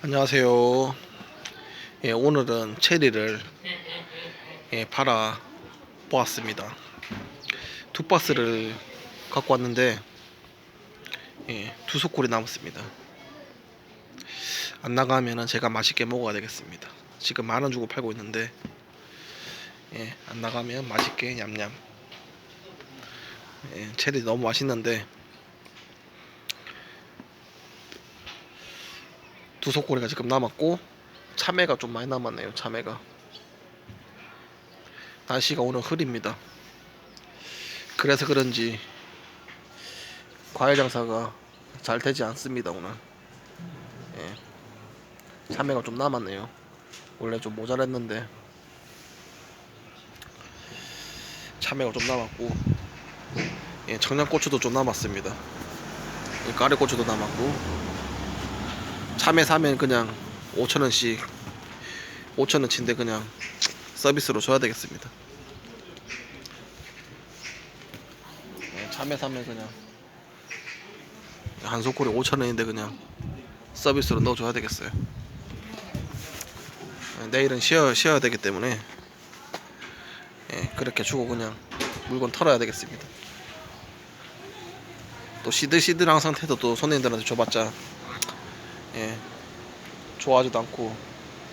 안녕하세요. 예, 오늘은 체리를 예, 팔아 보았습니다. 두 박스를 갖고 왔는데 예, 두 소콜이 남았습니다. 안 나가면은 제가 맛있게 먹어야 되겠습니다. 지금 만 원 주고 팔고 있는데 예, 안 나가면 맛있게 냠냠. 예, 체리 너무 맛있는데 두 소꼬리가 지금 남았고 참외가 좀 많이 남았네요. 참외가 날씨가 오늘 흐립니다. 그래서 그런지 과일 장사가 잘 되지 않습니다 오늘. 예. 참외가 좀 남았네요. 원래 좀 모자랐는데 참외가 좀 남았고 예, 청양고추도 좀 남았습니다. 이 까리고추도 남았고 참외 사면 그냥 5천원씩 5천원치인데 그냥 서비스로 줘야 되겠습니다. 네, 참외 사면 그냥 한 소쿠리 5천원인데 그냥 서비스로 넣어줘야 되겠어요. 네, 내일은 쉬어, 쉬어야 되기 때문에 예, 그렇게 주고 그냥 물건 털어야 되겠습니다. 또 시들시들한 상태도 또 손님들한테 줘봤자 예, 좋아하지도 않고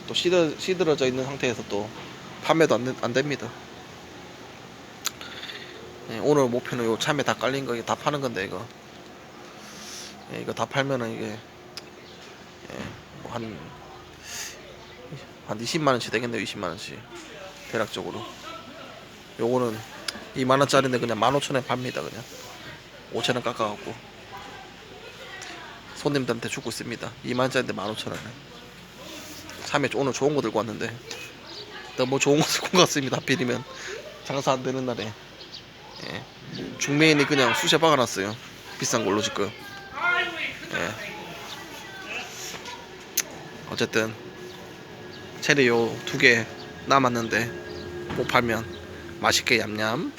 또 시들, 시들어져 있는 상태에서 또 판매도 안, 되- 안 됩니다. 예, 오늘 목표는 요 참외 다 깔린 거 이거 다 파는 건데 이거 예, 이거 다 팔면은 이게 예, 뭐한 한 20만 원씩 되겠네요. 20만 원씩 대략적으로. 요거는 2만 원짜리인데 그냥 15,000원에 팝니다. 그냥 5천 원 깎아갖고. 손님들한테 주고 있습니다. 2만짜리인데 15,000원에. 참에 오늘 좋은 거 들고 왔는데 너무 좋은 거 들고 갔습니다. 하필이면 장사 안 되는 날에 예. 중매인이 그냥 수시에 박아놨어요. 비싼 걸로 지금. 예. 어쨌든 체리 요두 개 남았는데 못 팔면 맛있게 얌얌